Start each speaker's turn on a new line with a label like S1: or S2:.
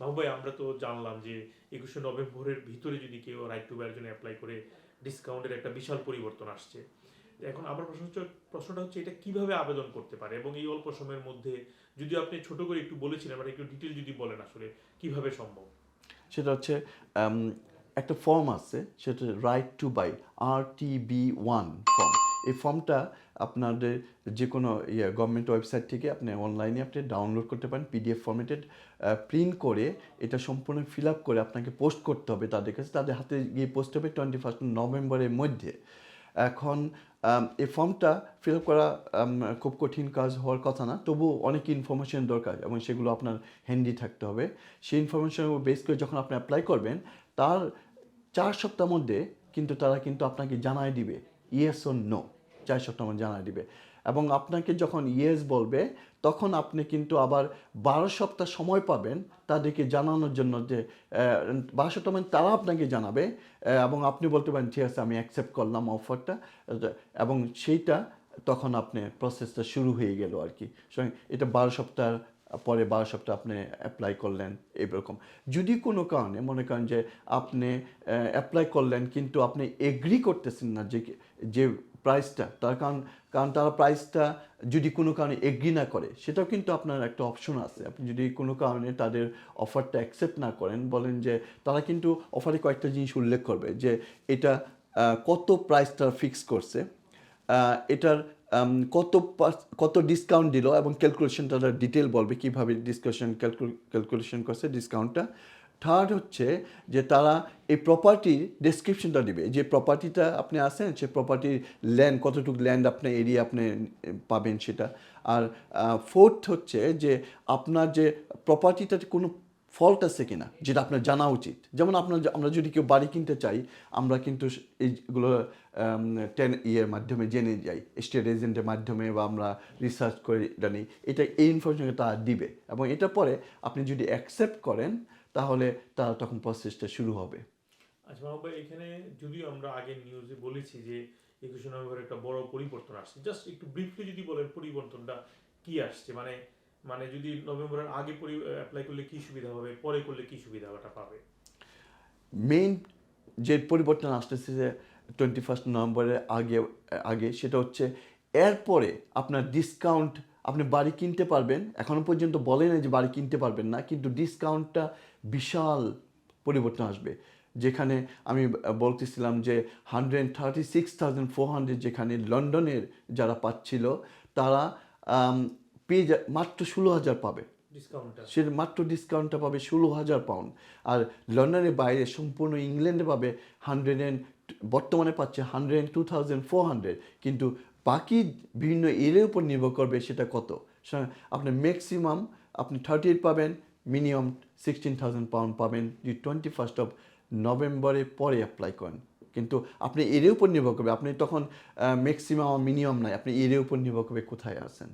S1: বাবু ভাই, আমরা তো জানলাম যে একুশে নভেম্বরের ভিতরে যদি কেউ রাইট টু বায়ের জন্য অ্যাপ্লাই করে ডিসকাউন্টের একটা বিশাল পরিবর্তন আসছে। এখন আমার প্রশ্ন হচ্ছে, প্রশ্নটা হচ্ছে এটা কীভাবে আবেদন করতে পারে? এবং এই অল্প সময়ের মধ্যে যদি আপনি ছোট করে একটু বলেছিলেন মানে একটু ডিটেল যদি বলেন আসলে, কীভাবে সম্ভব?
S2: সেটা হচ্ছে একটা ফর্ম আছে, সেটা right to buy R T B one form এই ফর্মটা আপনাদের যে কোনো ইয়ে গভর্নমেন্ট ওয়েবসাইট থেকে আপনি অনলাইনে আপনি ডাউনলোড করতে পারেন পিডিএফ ফর্মেটেড প্রিন্ট করে এটা সম্পূর্ণ ফিল আপ করে আপনাকে পোস্ট করতে হবে তাদের কাছে। তাদের হাতে গিয়ে পোস্ট হবে টোয়েন্টি ফার্স্ট নভেম্বরের মধ্যে। এখন এই ফর্মটা ফিল আপ করা খুব কঠিন কাজ হওয়ার কথা না। তবু অনেক ইনফরমেশন দরকার এবং সেগুলো আপনার হ্যান্ডি থাকতে হবে। সেই ইনফরমেশন বেস করে যখন আপনি অ্যাপ্লাই করবেন, তার চার সপ্তাহ মধ্যে কিন্তু তারা কিন্তু আপনাকে জানায় দিবে ইয়েস ও নো চার সপ্তাহের মধ্যে জানায় দিবে। এবং আপনাকে যখন ইয়েস বলবে, তখন আপনি কিন্তু আবার বারো সপ্তাহ সময় পাবেন তাদেরকে জানানোর জন্য যে বারো সপ্তাহ মানে তারা আপনাকে জানাবে এবং আপনি বলতে পারেন, ঠিক আছে, আমি অ্যাকসেপ্ট করলাম অফারটা এবং সেইটা তখন আপনি প্রসেসটা শুরু হয়ে গেল আর কি। এটা বারো সপ্তাহ পরে বারো সপ্তাহ আপনি অ্যাপ্লাই করলেন এইরকম। যদি কোনো কারণে মনে করেন যে, আপনি অ্যাপ্লাই করলেন কিন্তু আপনি এগ্রি করতেছেন না যে যে প্রাইসটা তার কারণ কারণ তারা প্রাইসটা যদি কোনো কারণে এগ্রি না করে, সেটাও কিন্তু আপনার একটা অপশন আছে। আপনি যদি কোনো কারণে তাদের অফারটা অ্যাকসেপ্ট না করেন, বলেন যে তারা কিন্তু অফারে কয়েকটা জিনিস উল্লেখ করবে, যে এটা কত প্রাইসটা ফিক্স করছে এটার কত কত ডিসকাউন্ট দিল এবং ক্যালকুলেশনটা ডিটেল বলবে কীভাবে ডিসকাশন ক্যালকুলেশন করছে ডিসকাউন্টটা থার্ড হচ্ছে যে তারা এই প্রপার্টির ডেসক্রিপশনটা দিবে। যে প্রপার্টিটা আপনি আসেন সে প্রপার্টির ল্যান্ড কতটুকু ল্যান্ড আপনার এরিয়া আপনি পাবেন সেটা। আর ফোর্থ হচ্ছে যে আপনার যে প্রপার্টিটাতে কোনো ফল্ট আছে কিনা, যেটা আপনার জানা উচিত। যেমন আপনার আমরা যদি কেউ বাড়ি কিনতে চাই, আমরা কিন্তু এইগুলো টেন ইয়ের মাধ্যমে জেনে যাই স্টেট এজেন্টের মাধ্যমে বা আমরা রিসার্চ করে জানি এটা এই ইনফরমেশনকে তারা দিবে। এবং এটা পরে আপনি যদি অ্যাকসেপ্ট করেন তাহলে তারা তখন প্রসেসটা শুরু হবে।
S1: আচ্ছা বাবু ভাই এখানে যদিও আমরা আগে নিউজে বলেছি যে একুশে নভেম্বর একটা বড় পরিবর্তন আসছে জাস্ট একটু ব্রিফলি যদি বলেন পরিবর্তনটা কি আসছে? মানে মানে যদি নভেম্বরের আগে অ্যাপ্লাই করলে কি সুবিধা হবে পরে করলে কি সুবিধাটা পাবে?
S2: মেইন যে পরিবর্তন আসতেছে যে টোয়েন্টি ফার্স্ট নভেম্বরের আগে আগে সেটা হচ্ছে এরপরে আপনার ডিসকাউন্ট আপনি বাড়ি কিনতে পারবেন। এখনও পর্যন্ত বলে না যে বাড়ি কিনতে পারবেন না কিন্তু ডিসকাউন্টটা বিশাল পরিবর্তন আসবে। যেখানে আমি বলতেছিলাম যে hundred thirty six thousand four hundred যেখানে লন্ডনের যারা পাচ্ছিল তারা পেয়ে যা মাত্র ষোলো হাজার পাবে।
S1: ডিসকাউন্টটা
S2: সে মাত্র ডিসকাউন্টটা পাবে ষোলো হাজার পাউন্ড আর লন্ডনের বাইরে সম্পূর্ণ ইংল্যান্ডে পাবে হান্ড্রেড অ্যান্ড বর্তমানে পাচ্ছে hundred and two thousand four hundred কিন্তু বাকি বিভিন্ন এলের উপর নির্ভর করবে সেটা কত? আপনি ম্যাক্সিমাম আপনি থার্টি পাবেন মিনিমাম সিক্সটিন থাউজেন্ড পাউন্ড পাবেন, যদি টোয়েন্টি ফার্স্ট অফ নভেম্বরের পরে অ্যাপ্লাই করেন। কিন্তু আপনি এর উপর নির্ভর করবে, আপনি তখন ম্যাক্সিমাম মিনিমাম নাই, আপনি এর উপর নির্ভর করবে কোথায় আছেন।